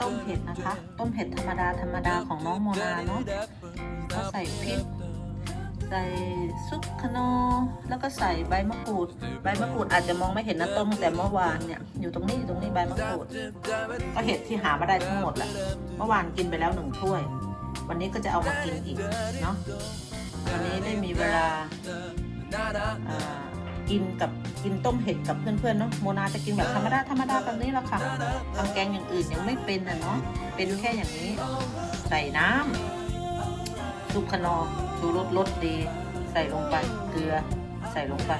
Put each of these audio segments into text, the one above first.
ต้มเห็ดนะคะ ต้มเห็ดธรรมดาธรรมดาของน้องโมนาเนาะก็ใส่พริก ใส่ซุปคโนแล้วก็ใส่ใบมะกรูด ใบมะกรูดอาจจะมองไม่เห็นนะต้มแต่เมื่อวานเนี่ย อยู่ตรงนี้อยู่ตรงนี้ใบมะกรูด ก็เห็ดที่หามาได้ทั้งหมดแหละเมื่อวานกินไปแล้วหนึ่งถ้วย วันนี้ก็จะเอามากินอีกเนาะวันนี้ได้มีเวลาอ่า กินกับกินต้มเห็ดกับเพื่อนๆเนาะโมนาจะกินแบบธรรมดาธรรมดาแบบนี้แหละค่ะทำแกงอย่างอื่นยังไม่เป็นอะเนาะเป็นแค่อย่างนี้ ใส่น้ำซุปขนอชูรสรสดี ใส่ลงไปเกลือ ใส่ลงไป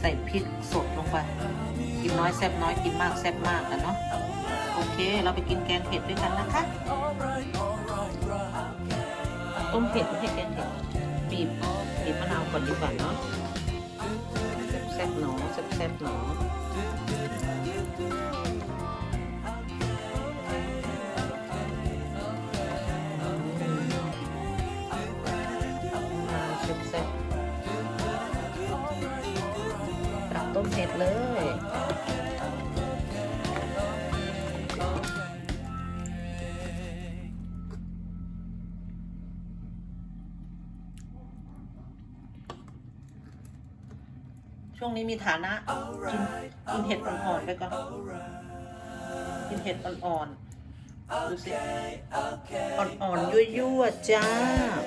ใส่พริกสดลงไป กินน้อยแซ่บน้อยกินมากแซ่บมากอะเนาะโอเค เราไปกินแกงเผ็ดด้วยกันนะคะต้มเผ็ดไม่ใช่แกงเผ็ดบีบ บีบมะนาวก่อนดีกว่าเนาะแซ่บๆหนอแซ่บๆหนอมมะนาวแซ่บปรับต้มเผ็ดเลย ช่วงนี้มีฐานะกินกินเห็ดอ่อนๆไปก่อนกินเห็ดอ่อนๆดูสิอ่อนๆยั่วๆจ้า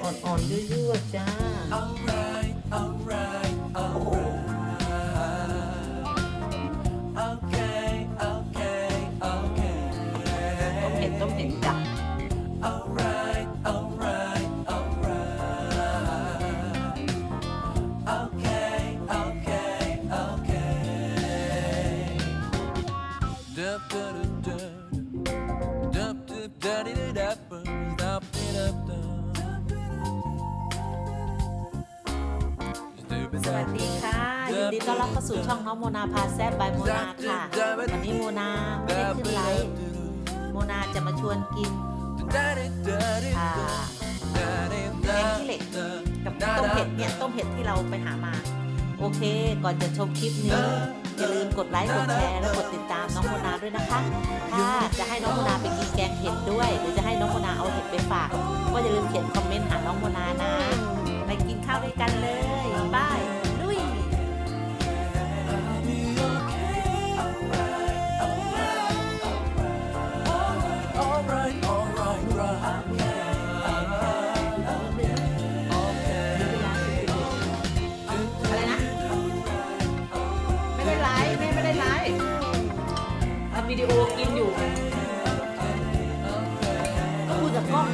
อ่อนๆยั่วๆจ้า สู่ช่องน้องโมนาพาแซบบายโมนาค่ะ วันนี้โมนาไม่ได้ขึ้นไลฟ์โมนาจะมาชวนกินอ่าแกงขี้เหล็กกับต้มเห็ดเนี่ยต้มเห็ดที่เราไปหามา โอเค ก่อนจะชมคลิปนี้อย่าลืมกดไลค์กดแชร์และกดติดตามน้องโมนาด้วยนะคะถ้าจะให้น้องโมนาไปกินแกงเห็ดด้วย หรือจะให้น้องโมนาเอาเห็ดไปฝาก ก็อย่าลืมเขียนคอมเมนต์หาน้องโมนานะ ไปกินข้าวด้วยกันเลย วิดีโอกินอยู่ ก็คุยกับกล้อง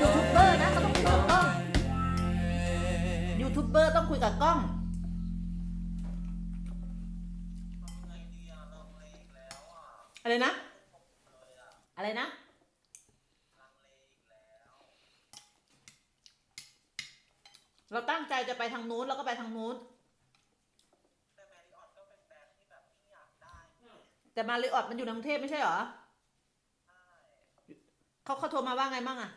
ยูทูบเบอร์นะเขาต้องพูดอะยูทูบเบอร์ต้องคุยกับกล้อง อะไรนะ อะไรนะ เราตั้งใจจะไปทางนู้นเราก็ไปทางนู้น แต่มาริออตมันอยู่ในกรุงเทพไม่ใช่เหรอเขาเขาโทรมาว่าไงมั่งอะ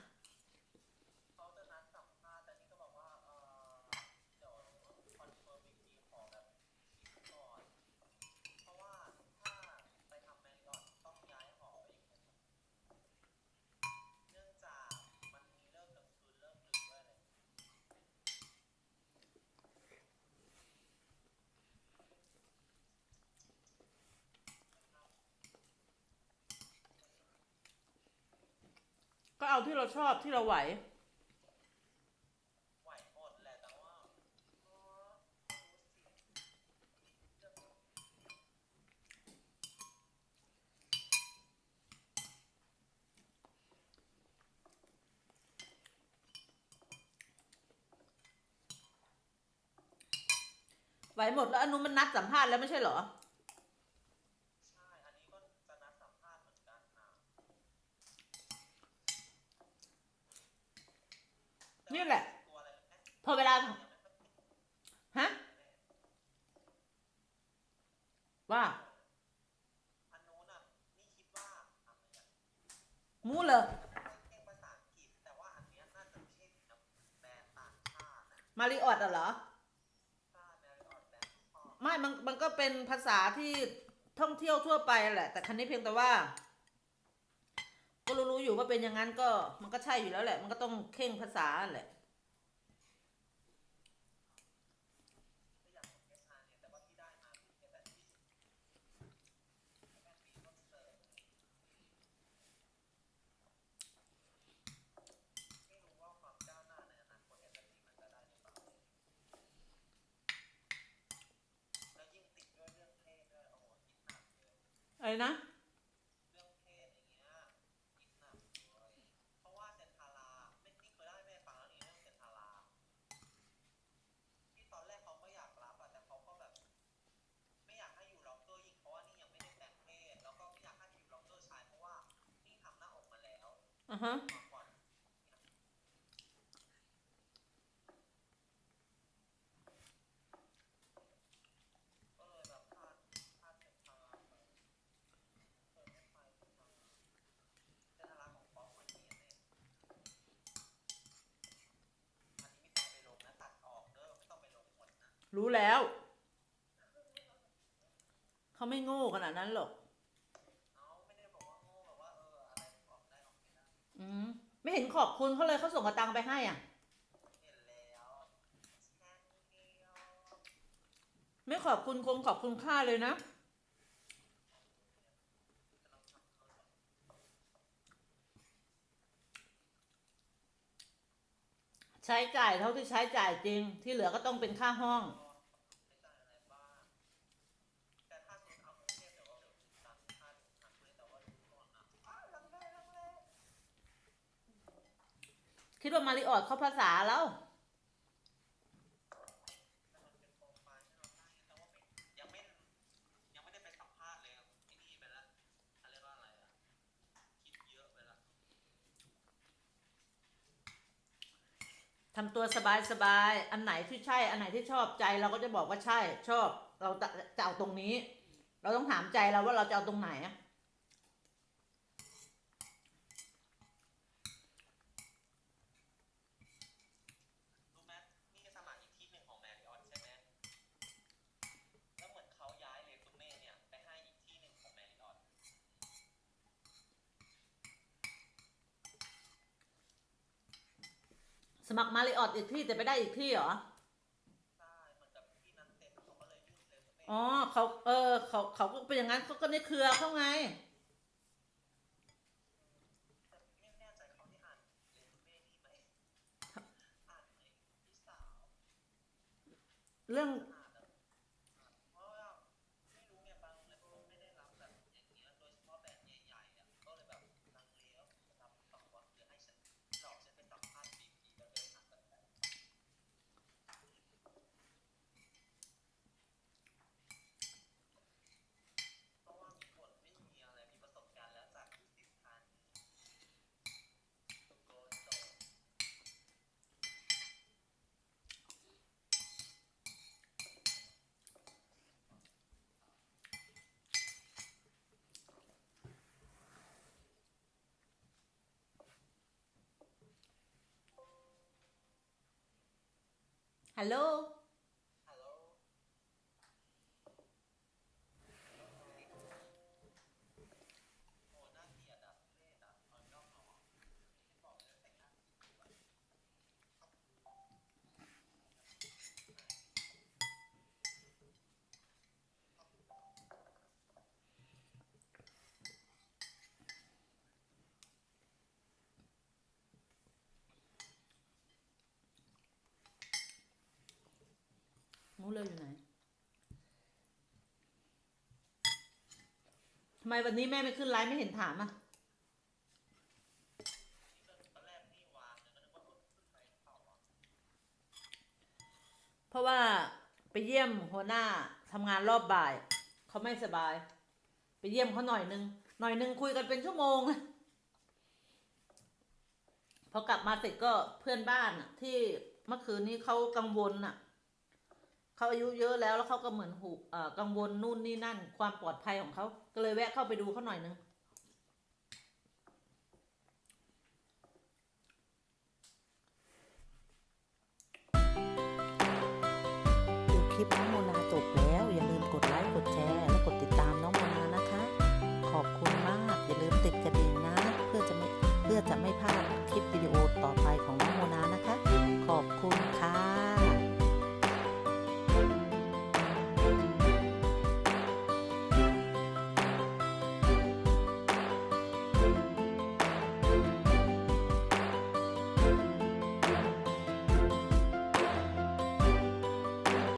ก็เอาที่เราชอบที่เราไหว ไหวหมดแล้วอนุมันนัดสัมภาษณ์แล้วไม่ใช่เหรอ นี่แหละ พอเวลา ฮะ ว่ามูเหรอมาริออตอะเหรอ ไม่ มัน มันก็เป็นภาษาที่ท่องเที่ยวทั่วไปแหละ แต่คันนี้เพียงแต่ว่า ก็รู้ๆอยู่ว่าเป็นอย่างนั้นก็ มันก็ใช่อยู่แล้วแหละ มันก็ต้องเข่งภาษาแหละแล้วยิ่งติดด้วยเรื่องเพศด้วยโอ้โหคิดหนักเลยอะไรนะ มดนะรู้แล้ว เขาไม่โง่ขนาดนั้นหรอก ขอบคุณเขาเลยเขาส่งกระตังไปให้อะเห็นแล้วไม่ขอบคุณคงขอบคุณค่าเลยนะ ใช้จ่ายเท่าที่ใช้จ่ายจริงที่เหลือก็ต้องเป็นค่าห้อง ไม่จ่ายอะไรบ้างแต่ถ้าสมมติเอากรุงเทพเดี๋ยวว่าเดี๋ยวตังค่าเดินทางเลยแต่ว่ารู้ก่อนนะอ้าวลังเลลังเล คิดว่ามาริออดเขาภาษาแล้วแต่มันเป็นโปรไฟล์ที่เราได้แต่ว่าไม่ยังไม่ได้ไปสัมภาษณ์เลยไอ้นี่ไปแล้วเขาเรียทำตัวสบายสบายๆอันไหนที่ใช่ อันไหนที่ชอบใจเราก็จะบอกว่าใช่ ชอบ เราจะจะเอาตรงนี้ เราต้องถามใจเราว่าเราจะเอาตรงไหนอะ รู้ไหมนี่ก็สมัครอีกที่หนึ่งของแมรี่ออนใช่ไหมแล้วเหมือนเขาย้ายเรซูเม่เนี่ยไปให้อีกที่หนึ่งของแมรี่ออน ส มัครมาริออดอีกที่แต่ไปได้อีกที่เหรอ ใช่เหมือนกับที่นั้นเต็มเขาก็เลยยื่นเรซูเม่อ๋อเขาเออเขาเขาก็เป็นอย่างนั้นเขาก็ในเครือเขาไง แต่ไม่แน่ใจเขาได้อ่านเรซูเม่นี่ไหมอ่านไหมพี่สาว เรื่อง อ่านแบบอ่านเพราะว่าไม่รู้ไงบางเลยเขาไม่ได้รับแบบอย่างเงี้ยโดยเฉพาะแบรนด์ใหญ่ๆอะก็เลยแบบลังเลว่าจะรับหรือเปล่าวะหรือให้ฉันหลอกฉันไปสัมภาษณ์บีพีแล้วเดินทางกันไป เพราะว่ามีคนไม่มีอะไรมีประสบการณ์แล้วจากที่สิบพันตุโกนโต ฮัลโหล ฮัลโหลโอ้น่าเกลียดอะเล่อะตอนย่องเหรอไม่บอกเลยแต่งหน้าสีสวย มู เลยอยู่ไหนทำไมวันนี้แม่ไม่ขึ้นไลฟ์ไม่เห็นถามอะเพราะว่าไปเยี่ยมหัวหน้าทำงานรอบบ่าย เขาไม่สบาย ไปเยี่ยมเขาหน่อยนึง หน่อยนึงคุยกันเป็นชั่วโมงพอกลับมาเสร็จก็เพื่อนบ้านที่เมื่อคืนนี้เขากังวลน่ะ เขาอายุเยอะแล้วแล้วเขาก็เหมือนหูเอ่อกังวลนู่นนี่นั่น ความปลอดภัยของเขาก็เลยแวะเข้าไปดูเขาหน่อยนึงคลิปน้องโมนาจบแล้ว อย่าลืมกดไลค์กดแชร์และกดติดตามน้องโมนานะคะ ขอบคุณมาก อย่าลืมติดกระดิ่งนะ เพื่อจะไม่เพื่อจะไม่พลาดคลิปวิดีโอต่อไปของน้องโมนานะคะ